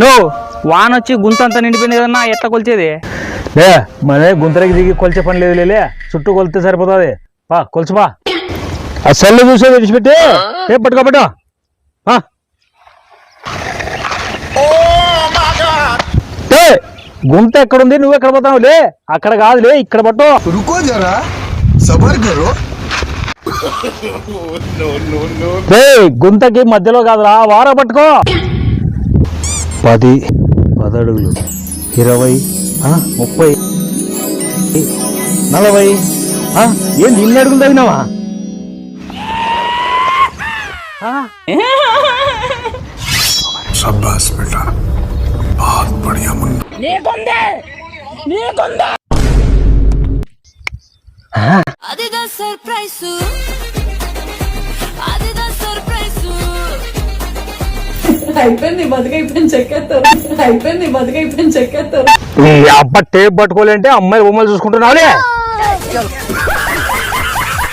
నువ్వు వాన వచ్చి గుంత అంతా నిండిపోయింది కదన్నా ఎట్లా కొలిచేది? లే మనే గుంతరకి దిగి కొలిచే పని లేదు లేలే చుట్టూ కొలితే సరిపోతుంది. పా కొలుచుపా ఆ సెల్లు చూసే విడిచిపెట్టి. ఏ పట్టుకోబట్టు గుంత ఎక్కడుంది? నువ్వు ఎక్కడ పోతావు? లే అక్కడ కాదులే ఇక్కడ పట్టు. గుంతకి మధ్యలో కాదురా వారా పట్టుకో. పది పదడుగులు ఇరవై ఆ, ముప్పై నలభై ఆ, ఏంది ఇన్ని అడుగులు తగినావా शाबाश बेटा बहुत बढ़िया मुन्ना అదిదా సర్ప్రైజ్ అయిపోయింది బతుకైపోయింది చెక్కేస్తారు అయిపోయింది బతుకైపోయింది చెక్కేస్తారు ఈ అబ్బ టేప్ పట్టుకోలేంటే అమ్మాయి బొమ్మలు చూసుకుంటున్నావులే.